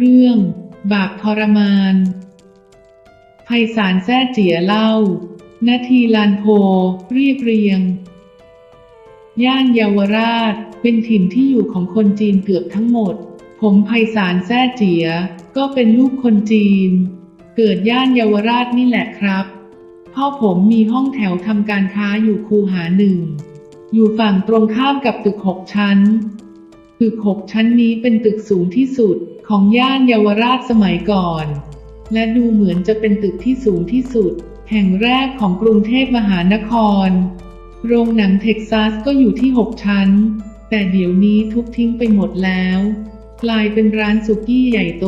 เรื่อง บาปทรมาน ไพศาลแซ่เจียเล่า นาทีลานโพ เรียบเรียง ย่านเยาวราช เป็นถิ่นที่อยู่ของคนจีนเกือบทั้งหมด ผมไพศาลแซ่เจีย ก็เป็นลูกคนจีน เกิดย่านเยาวราชนี่แหละครับ พ่อผมมีห้องแถวทำการค้าอยู่คูหาหนึ่ง อยู่ฝั่งตรงข้ามกับตึกหกชั้น ตึกหกชั้นนี้เป็นตึกสูงที่สุด ของย่านเยาวราชสมัยก่อน และดูเหมือนจะเป็นตึกที่สูงที่สุด แห่งแรกของกรุงเทพมหานคร โรงหนังเท็กซัสก็อยู่ที่ 6 ชั้น แต่เดี๋ยวนี้ทุบทิ้งไปหมดแล้ว กลายเป็นร้านสุกี้ใหญ่โต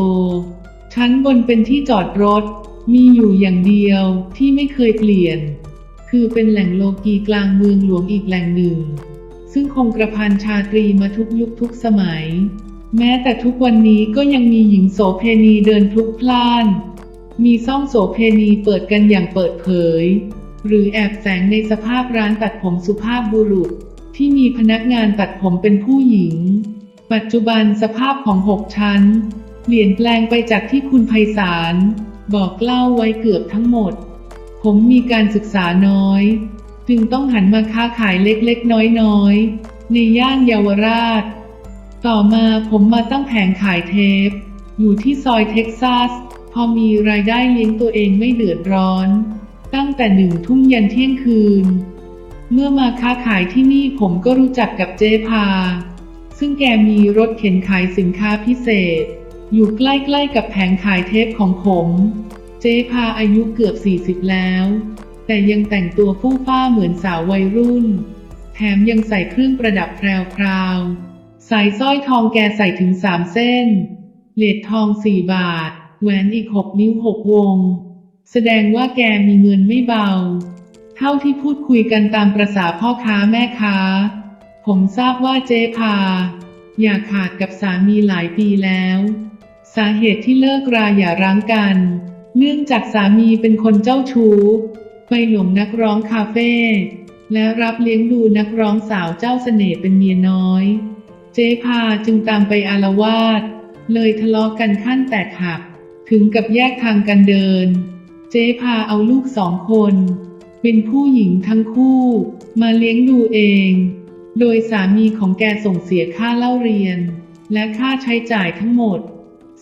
ชั้นบนเป็นที่จอดรถ มีอยู่อย่างเดียวที่ไม่เคยเปลี่ยน คือเป็นแหล่งโลกีกลางเมืองหลวงอีกแหล่งหนึ่ง ซึ่งคงกระพันชาตรีมาทุกยุคทุกสมัย แม้แต่ทุกวันนี้ก็ยังมีหญิงโสเพณีเดินพลุกพล่าน มีซ่องโสเพณีเปิดกันอย่างเปิดเผย หรือแอบแฝงในสภาพร้านตัดผมสุภาพบุรุษ ที่มีพนักงานตัดผมเป็นผู้หญิง ปัจจุบันสภาพของหกชั้น เปลี่ยนแปลงไปจากที่คุณไพศาลบอกเล่าไว้เกือบทั้งหมด ผมมีการศึกษาน้อย จึงต้องหันมาค้าขายเล็กๆ น้อยๆ ในย่านเยาวราช ต่อมาผมมาตั้งแผงขายเทป อยู่ที่ซอยเท็กซัส พอมีรายได้เลี้ยงตัวเองไม่เดือดร้อน ตั้งแต่หนึ่งทุ่มยันเที่ยงคืน เมื่อมาค้าขายที่นี่ผมก็รู้จักกับเจพา ซึ่งแกมีรถเข็นขายสินค้าพิเศษ อยู่ใกล้ๆกับแผงขายเทปของผม เจพาอายุเกือบ 40 แล้ว แต่ยังแต่งตัวฟู่ฟ้าเหมือนสาววัยรุ่น แถมยังใส่เครื่องประดับแพรวๆ สายสร้อยทองแกใส่ถึงสามเส้น เหลดทองสี่บาท แหวนอีกหกนิ้วหกวง แสดงว่าแกมีเงินไม่เบา เท่าที่พูดคุยกันตามประษาพ่อค้าแม่ค้า ผมทราบว่าเจ๊พา อย่าขาดกับสามีหลายปีแล้ว สาเหตุที่เลิกราอย่าร้างกัน เนื่องจากสามีเป็นคนเจ้าชู้ ไปหลงนักร้องคาเฟ่และรับเลี้ยงดูนักร้องสาวเจ้าเสน่ห์เป็นเมียน้อย เจ๊พาจึงตามไปอารวาสเลยทะเลาะกันขั้นแตกหัก ถึงกับแยกทางกันเดิน เจ๊พาเอาลูกสองคน เป็นผู้หญิงทั้งคู่ มาเลี้ยงดูเอง โดยสามีของแกส่งเสียค่าเล่าเรียน และค่าใช้จ่ายทั้งหมด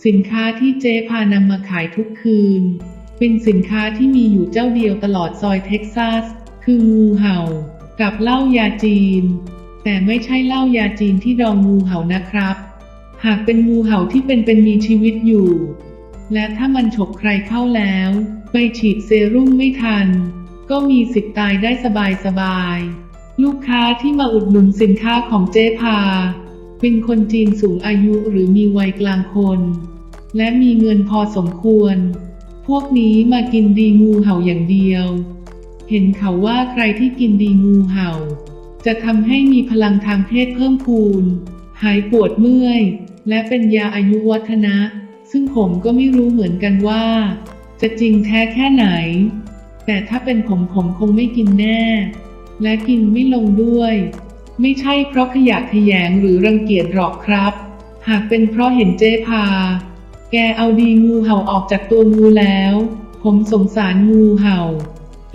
สินค้าที่เจ๊พานำมาขายทุกคืน เป็นสินค้าที่มีอยู่เจ้าเดียวตลอดซอยเท็กซัส คืองูเห่า กับเหล้ายาจีน แต่ไม่ใช่เหล้ายาจีนที่ดองงูเห่านะครับ หากเป็นงูเห่าที่เป็นเป็นมีชีวิตอยู่ และถ้ามันฉกใครเข้าแล้ว ไปฉีดเซรุ่มไม่ทัน ก็มีสิทธิ์ตายได้สบายสบายๆลูกค้าที่มาอุดหนุนสินค้าของเจ๊พา เป็นคนจีนสูงอายุหรือมีวัยกลางคน และมีเงินพอสมควร พวกนี้มากินดีงูเห่าอย่างเดียว เห็นเขาว่าใครที่กินดีงูเห่า จะทำให้มีพลังทางเพศเพิ่มพูน หายปวดเมื่อย และเป็นยาอายุวัฒนะ ซึ่งผมก็ไม่รู้เหมือนกันว่า จะจริงแท้แค่ไหน แต่ถ้าเป็นผมผมคงไม่กินแน่ และกินไม่ลงด้วย ไม่ใช่เพราะขยะแขยงหรือรังเกียจหรอกครับ หากเป็นเพราะเห็นเจ๊พา แกเอาดีงูเห่าออกจากตัวงูแล้ว ผมสงสารงูเห่า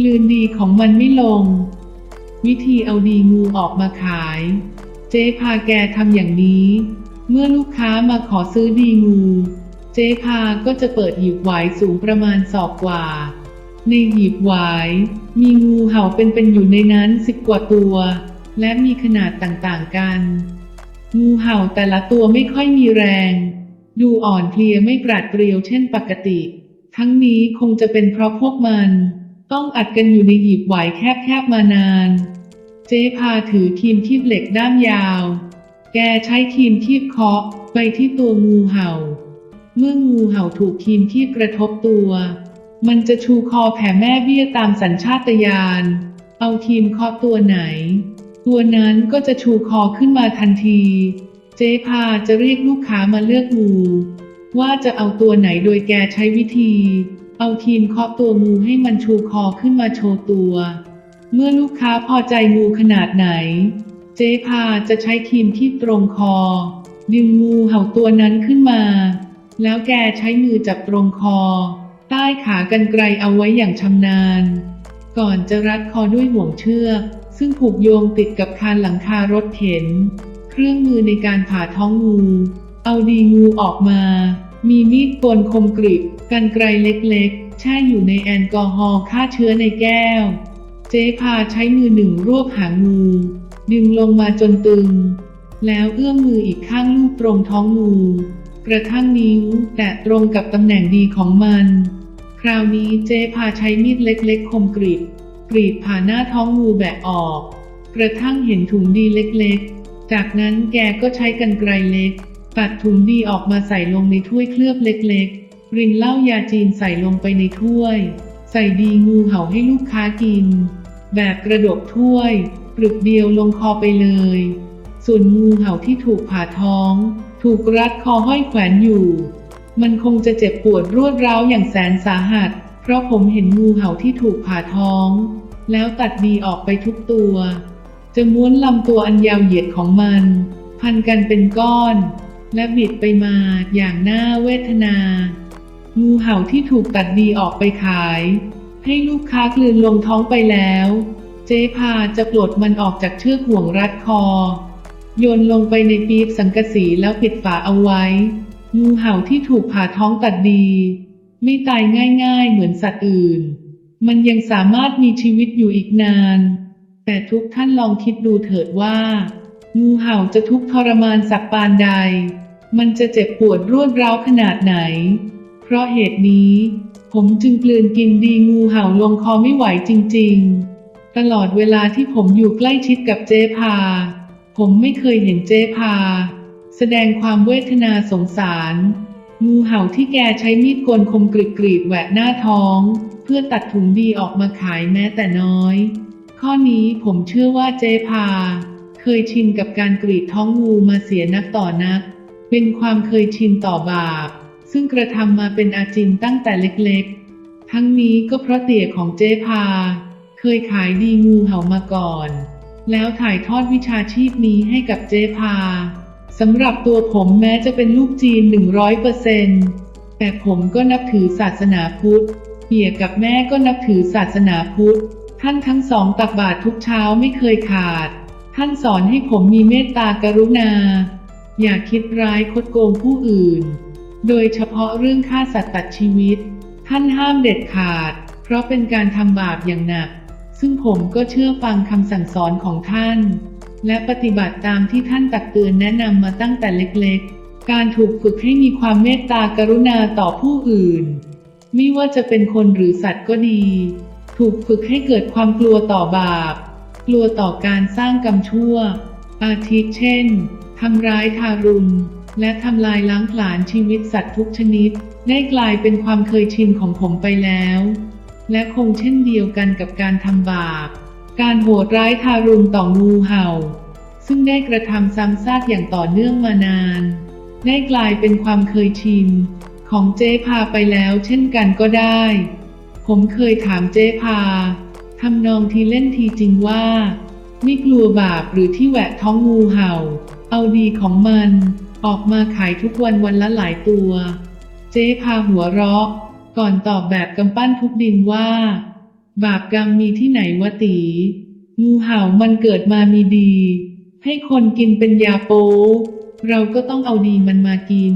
ลืนดีของมันไม่ลง วิธีเอาดีงูออกมาขาย เจ๊พาแกทำอย่างนี้ เมื่อลูกค้ามาขอซื้อดีงู เจ๊พาก็จะเปิดหีบหวายสูงประมาณศอกกว่า ในหีบหวาย มีงูเห่าเป็นๆอยู่ในนั้นสิบกว่าตัว และมีขนาดต่างๆกัน งูเห่าแต่ละตัวไม่ค่อยมีแรง ดูอ่อนเพลียไม่ปราดเปรียวเช่นปกติ ทั้งนี้คงจะเป็นเพราะพวกมัน ต้องอัดกันอยู่ในหีบไหวแคบๆมานาน เจ๊พาถือครีมคีบเหล็กด้ามยาว แกใช้ครีมคีบเคาะไปที่ตัวงูเห่า เมื่องูเห่าถูกครีมคีบกระทบตัว มันจะชูคอแผ่แม่เบี้ยตามสัญชาตญาณ เอาครีมเคาะตัวไหน ตัวนั้นก็จะชูคอขึ้นมาทันที เจ๊พาจะเรียกลูกค้ามาเลือกงูว่าจะเอาตัวไหนโดยแกใช้วิธี เอาทีมเคาะตัวงูให้มันชูคอขึ้นมาโชว์ตัว เมื่อลูกค้าพอใจงูขนาดไหน เจ๊พาจะใช้ครีมที่ตรงคอ ดึงงูเห่าตัวนั้นขึ้นมา แล้วแกใช้มือจับตรงคอ ใต้ขากันไกลเอาไว้อย่างชำนาญ ก่อนจะรัดคอด้วยห่วงเชือกซึ่งผูกโยงติดกับคานหลังคารถเข็น เครื่องมือในการผ่าท้องงู เอาดีงูออกมา มีมีดโกนคมกริบกันไกลเล็กๆ แช่อยู่ในแอลกอฮอล์ฆ่าเชื้อในแก้ว เจ๊พาใช้มือหนึ่งรวบหางงู ดึงลงมาจนตึง แล้วเอื้อมมืออีกข้างลูบตรงท้องงู กระทั่งนิ้วแตะตรงกับตำแหน่งดีของมัน คราวนี้เจ๊พาใช้มีดเล็กๆ คมกรีดกรีดผ่าหน้าท้องงูแบะออก กระทั่งเห็นถุงดีเล็กๆ จากนั้นแกก็ใช้กรรไกรเล็ก ตัดถุงดีออกมาใส่ลงในถ้วยเคลือบเล็กๆรินเหล้ายาจีนใส่ลงไปในถ้วย ใส่ดีงูเห่าให้ลูกค้ากิน แบบกระดกถ้วยปรึกเดียวลงคอไปเลย ส่วนงูเห่าที่ถูกผ่าท้อง ถูกรัดคอห้อยแขวนอยู่ มันคงจะเจ็บปวดรวดร้าวอย่างแสนสาหัส เพราะผมเห็นงูเห่าที่ถูกผ่าท้อง แล้วตัดดีออกไปทุกตัว จะม้วนลำตัวอันยาวเหยียดของมัน พันกันเป็นก้อน และบิดไปมาอย่างน่าเวทนา งูเห่าที่ถูกตัดดีออกไปขาย ให้ลูกค้ากลืนลงท้องไปแล้ว เจ๊พาจะปลดมันออกจากเชือกห่วงรัดคอ โยนลงไปในปี๊บสังกะสีแล้วปิดฝาเอาไว้ งูเห่าที่ถูกผ่าท้องตัดดี ไม่ตายง่ายๆ เหมือนสัตว์อื่น มันยังสามารถมีชีวิตอยู่อีกนาน แต่ทุกท่านลองคิดดูเถิดว่า งูเห่าจะทุกข์ทรมานสักปานใด มันจะเจ็บปวดรวดร้าวขนาดไหน เพราะเหตุนี้ ผมจึงกลืนกินดีงูเห่าลงคอไม่ไหวจริง ๆ ตลอดเวลาที่ผมอยู่ใกล้ชิดกับเจ๊พา ผมไม่เคยเห็นเจ๊พา แสดงความเวทนาสงสาร งูเห่าที่แกใช้มีดกนคมกรีดกรีดแหวกหน้าท้อง เพื่อตัดถุงดีออกมาขายแม้แต่น้อย ข้อนี้ผมเชื่อว่าเจ๊พา เคยชินกับการกรีดท้องงูมาเสียนักต่อนัก เป็นความเคยชินต่อบาป ซึ่งกระทำมาเป็นอาจินตั้งแต่เล็กๆ ทั้งนี้ก็เพราะเตี่ยของเจ๊พา เคยขายดีงูเห่ามาก่อน แล้วถ่ายทอดวิชาชีพนี้ให้กับเจ๊พาสำหรับตัวผมแม้จะเป็นลูกจีน 100%แต่ผมก็นับถือศาสนาพุทธเปียกับแม่ก็นับถือศาสนาพุทธ ท่านทั้งสองตักบาตรทุกเช้าไม่เคยขาด ท่านสอนให้ผมมีเมตตากรุณา อย่าคิดร้ายคดโกงผู้อื่น โดยเฉพาะเรื่องฆ่าสัตว์ตัดชีวิต ท่านห้ามเด็ดขาด เพราะเป็นการทำบาปอย่างหนัก ซึ่งผมก็เชื่อฟังคำสั่งสอนของท่าน และปฏิบัติตามที่ท่านตักเตือนแนะนำมาตั้งแต่เล็กๆ การถูกฝึกให้มีความเมตตากรุณาต่อผู้อื่น ไม่ว่าจะเป็นคนหรือสัตว์ก็ดี ถูกฝึกให้เกิดความกลัวต่อบาป กลัวต่อการสร้างกรรมชั่ว อาทิเช่นทำร้ายทารุณ และทำลายล้างผลาญชีวิตสัตว์ทุกชนิด ได้กลายเป็นความเคยชินของผมไปแล้ว และคงเช่นเดียวกันกับการทำบาป การโหดร้ายทารุณต่องูเห่า ซึ่งได้กระทำซ้ำซากอย่างต่อเนื่องมานาน ได้กลายเป็นความเคยชิน ของเจ๊พาไปแล้วเช่นกันก็ได้ ผมเคยถามเจ๊พาทำนองทีเล่นทีจริงว่า ไม่กลัวบาปหรือที่แหวะท้องงูเห่า เอาดีของมัน ออกมาขายทุกวันวันละหลายตัว เจ๊พาหัวเราะ ก่อนตอบแบบกำปั้นทุกดินว่า บาปกรรมมีที่ไหนวะตีงูเห่ามันเกิดมามีดี ให้คนกินเป็นยาโป๊เราก็ต้องเอาดีมันมากิน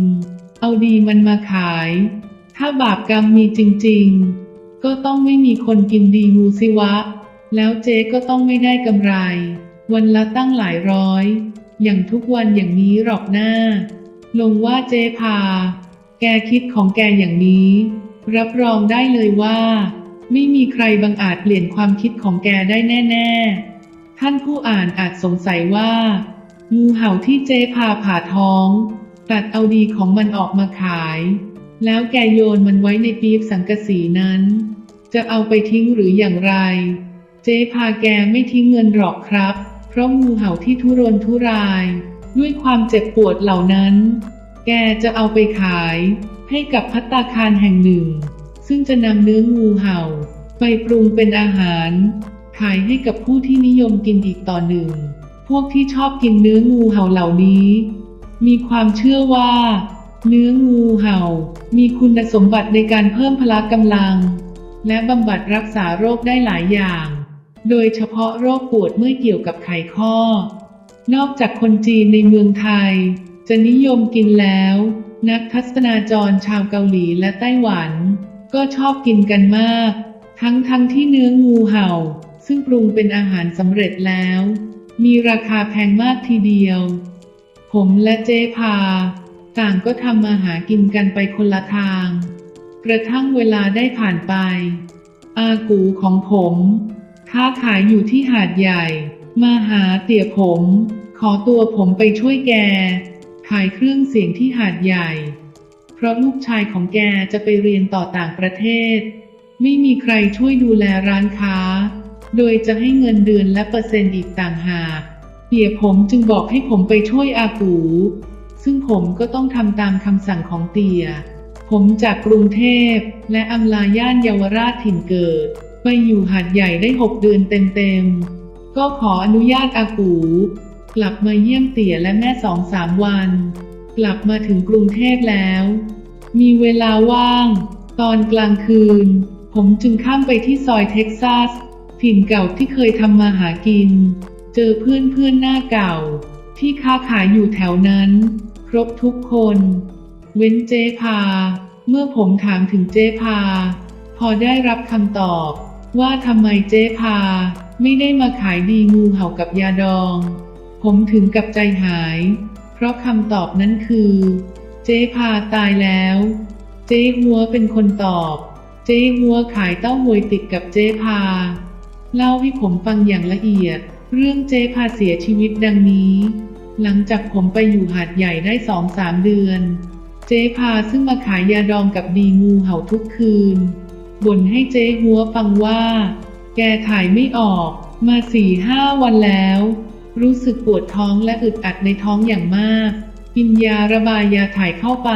เอาดีมันมาขาย ถ้าบาปกรรมมีจริง ๆ ก็ต้องไม่มีคนกินดีงูสิวะ แล้วเจ๊ก็ต้องไม่ได้กำไร วันละตั้งหลายร้อย อย่างทุกวันอย่างนี้หรอกหน้า ลงว่าเจพา แกคิดของแกอย่างนี้ รับรองได้เลยว่า ไม่มีใครบังอาจเปลี่ยนความคิดของแกได้แน่ ๆ ท่านผู้อ่านอาจสงสัยว่างูเห่าที่เจพาผ่าท้อง ตัดเอาดีของมันออกมาขาย แล้วแกโยนมันไว้ในปี๊บสังกะสีนั้น จะเอาไปทิ้งหรืออย่างไร เจพาแกไม่ทิ้งเงินหรอกครับ ราะงูเห่าที่ทุรนทุราย ด้วยความเจ็บปวดเหล่านั้น แกจะเอาไปขายให้กับพัตตาคารแห่งหนึ่ง ซึ่งจะนำเนื้องูเห่า ไปปรุงเป็นอาหาร ขายให้กับผู้ที่นิยมกินอีกต่อหนึ่ง พวกที่ชอบกินเนื้องูเห่าเหล่านี้ มีความเชื่อว่า เนื้องูเห่า มีคุณสมบัติในการเพิ่มพละกำลัง และบำบัดรักษาโรคได้หลายอย่าง โดยเฉพาะโรคปวดเมื่อเกี่ยวกับไขข้อ นอกจากคนจีนในเมืองไทย จะนิยมกินแล้ว นักทัศนาจรชาวเกาหลีและไต้หวัน ก็ชอบกินกันมาก ทั้งทั้งที่เนื้องูเห่า ซึ่งปรุงเป็นอาหารสำเร็จแล้ว มีราคาแพงมากทีเดียว ผมและเจ๊พา ต่างก็ทำมาหากินกันไปคนละทาง กระทั่งเวลาได้ผ่านไป อากูของผม ค้าขายอยู่ที่หาดใหญ่ มาหาเตี่ยผม ขอตัวผมไปช่วยแก ขายเครื่องเสียงที่หาดใหญ่ เพราะลูกชายของแกจะไปเรียนต่อต่างประเทศ ไม่มีใครช่วยดูแลร้านค้า โดยจะให้เงินเดือนและเปอร์เซ็นต์อีกต่างหากเตี่ยผมจึงบอกให้ผมไปช่วยอากู ซึ่งผมก็ต้องทำตามคำสั่งของเตี่ยผมจากกรุงเทพและอำลาย่านเยาวราชถิ่นเกิด ไปอยู่หาดใหญ่ได้หกเดือนเต็มๆ ก็ขออนุญาตอากู กลับมาเยี่ยมเตี่ยและแม่สองสามวัน กลับมาถึงกรุงเทพแล้ว มีเวลาว่าง ตอนกลางคืน ผมจึงข้ามไปที่ซอยเท็กซัส ถิ่นเก่าที่เคยทำมาหากิน เจอเพื่อนเพื่อนหน้าเก่า ที่ค้าขายอยู่แถวนั้น ครบทุกคน เว้นเจ๊พา เมื่อผมถามถึงเจ๊พา พอได้รับคำตอบ ว่าทำไมเจ๊พา ไม่ได้มาขายดีงูเห่ากับยาดอง ผมถึงกับใจหาย เพราะคำตอบนั้นคือ เจ๊พาตายแล้ว เจ๊หัวเป็นคนตอบ เจ๊หัวขายเต้าหวยติดกับเจ๊พา เล่าให้ผมฟังอย่างละเอียด เรื่องเจ๊พาเสียชีวิตดังนี้ หลังจากผมไปอยู่หาดใหญ่ได้สองสามเดือน เจ๊พาซึ่งมาขายยาดองกับดีงูเห่าทุกคืน บ่นให้เจ๊หัวฟังว่า แกถ่ายไม่ออก มาสี่ห้าวันแล้ว รู้สึกปวดท้องและอึดอัดในท้องอย่างมาก กินยาระบายยาถ่ายเข้าไป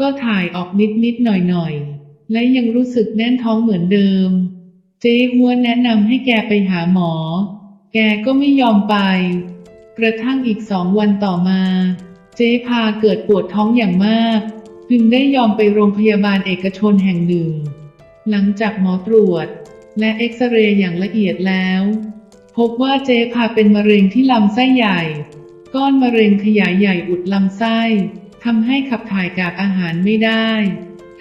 ก็ถ่ายออกนิดนิดหน่อยหน่อยและยังรู้สึกแน่นท้องเหมือนเดิม เจ๊หัวแนะนำให้แกไปหาหมอ แกก็ไม่ยอมไป กระทั่งอีกสองวันต่อมา เจ๊พาเกิดปวดท้องอย่างมาก จึงได้ยอมไปโรงพยาบาลเอกชนแห่งหนึ่ง หลังจากหมอตรวจ และเอ็กซเรย์อย่างละเอียดแล้ว พบว่าเจพาเป็นมะเร็งที่ลำไส้ใหญ่ ก้อนมะเร็งขยายใหญ่อุดลำไส้ทำให้ขับถ่ายกากอาหารไม่ได้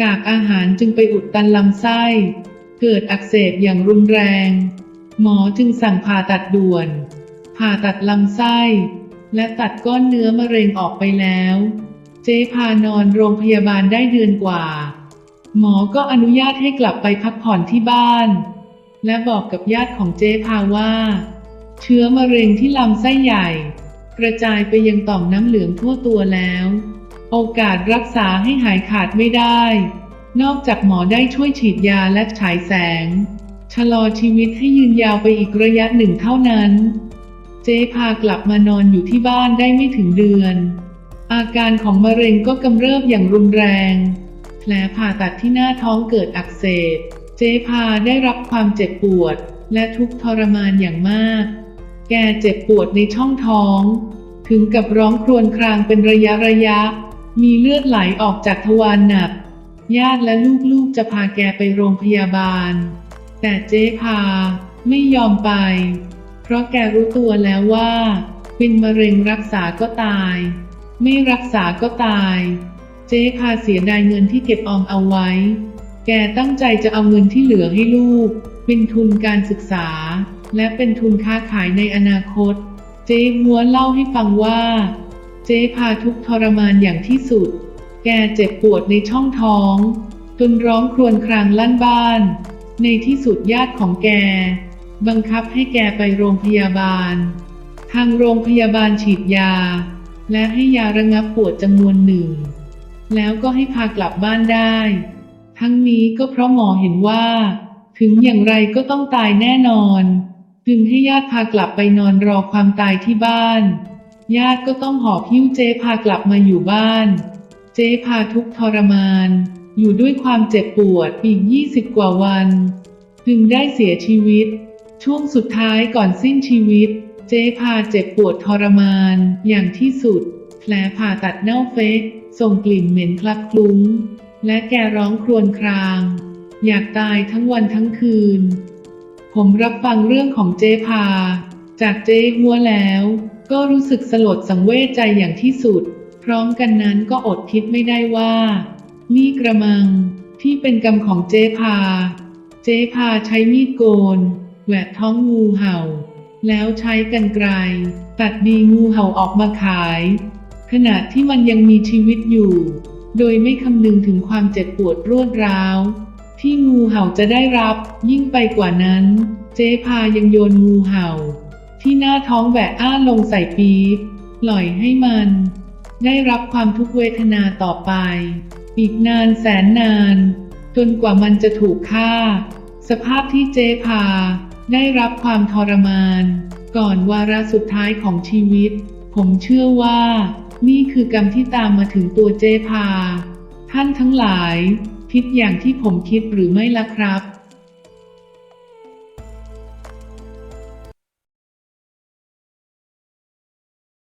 กากอาหารจึงไปอุดตันลำไส้ เกิดอักเสบอย่างรุนแรง หมอจึงสั่งผ่าตัดด่วน ผ่าตัดลำไส้ และตัดก้อนเนื้อมะเร็งออกไปแล้ว เจ๊พานอนโรงพยาบาลได้เดือนกว่า หมอก็อนุญาตให้กลับไปพักผ่อนที่บ้าน และบอกกับญาติของเจ๊พาว่า เชื้อมะเร็งที่ลำไส้ใหญ่ กระจายไปยังต่อมน้ำเหลืองทั่วตัวแล้ว โอกาสรักษาให้หายขาดไม่ได้ นอกจากหมอได้ช่วยฉีดยาและฉายแสง ชะลอชีวิตให้ยืนยาวไปอีกระยะหนึ่งเท่านั้น เจ๊พากลับมานอนอยู่ที่บ้านได้ไม่ถึงเดือน อาการของมะเร็งก็กำเริบอย่างรุนแรง แผลผ่าตัดที่หน้าท้องเกิดอักเสบ เจ๊พาได้รับความเจ็บปวด และทุกข์ทรมานอย่างมาก แกเจ็บปวดในช่องท้อง ถึงกับร้องครวญครางเป็นระยะระยะ มีเลือดไหลออกจากทวารหนัก ญาติและลูกๆจะพาแกไปโรงพยาบาล แต่เจ๊พาไม่ยอมไป เพราะแกรู้ตัวแล้วว่า เป็นมะเร็งรักษาก็ตาย ไม่รักษาก็ตาย เจ๊พาเสียดายเงินที่เก็บออมเอาไว้ แกตั้งใจจะเอาเงินที่เหลือให้ลูก เป็นทุนการศึกษา และเป็นทุนค้าขายในอนาคต เจ๊มัวเล่าให้ฟังว่า เจ๊พาทุกทรมานอย่างที่สุด แกเจ็บปวดในช่องท้อง จนร้องครวญครางลั่นบ้าน ในที่สุดญาติของแก บังคับให้แกไปโรงพยาบาล ทางโรงพยาบาลฉีดยา และให้ยาระงับปวดจำนวนหนึ่ง แล้วก็ให้พากลับบ้านได้ ทั้งนี้ก็เพราะหมอเห็นว่า ถึงอย่างไรก็ต้องตายแน่นอน จึงให้ญาติพากลับไปนอนรอความตายที่บ้าน ญาติก็ต้องหอบหิ้วเจ๊พากลับมาอยู่บ้าน เจ๊พาทุกทรมาน อยู่ด้วยความเจ็บปวดอีกยี่สิบกว่าวัน จึงได้เสียชีวิต ช่วงสุดท้ายก่อนสิ้นชีวิต เจ๊พาเจ็บปวดทรมานอย่างที่สุด แผลผ่าตัดเน่าเฟะ ส่งกลิ่นเหม็นคลักคลุ้ง และแกร้องครวญคราง อยากตายทั้งวันทั้งคืน ผมรับฟังเรื่องของเจพา จากเจหัวแล้ว ก็รู้สึกสลดสังเวชใจอย่างที่สุด พร้อมกันนั้นก็อดคิดไม่ได้ว่า นี่กระมังที่เป็นกรรมของเจพา เจพาใช้มีดโกนแหวกท้องงูเห่า แล้วใช้กรรไกรตัดดีงูเห่าออกมาขาย ขณะที่มันยังมีชีวิตอยู่ โดยไม่คำนึงถึงความเจ็บปวดรวดร้าว ที่งูเห่าจะได้รับยิ่งไปกว่านั้น เจ๊พายังโยนงูเห่า ที่หน้าท้องแหวกอ้าลงใส่ปี๊บปล่อยให้มัน ได้รับความทุกเวทนาต่อไป อีกนานแสนนาน จนกว่ามันจะถูกฆ่า สภาพที่เจพา ได้รับความทรมาน ก่อนวาระสุดท้ายของชีวิต ผมเชื่อว่า นี่คือกรรมที่ตามมาถึงตัวเจพา ท่านทั้งหลาย คิดอย่างที่ผมคิดหรือไม่ล่ะครับ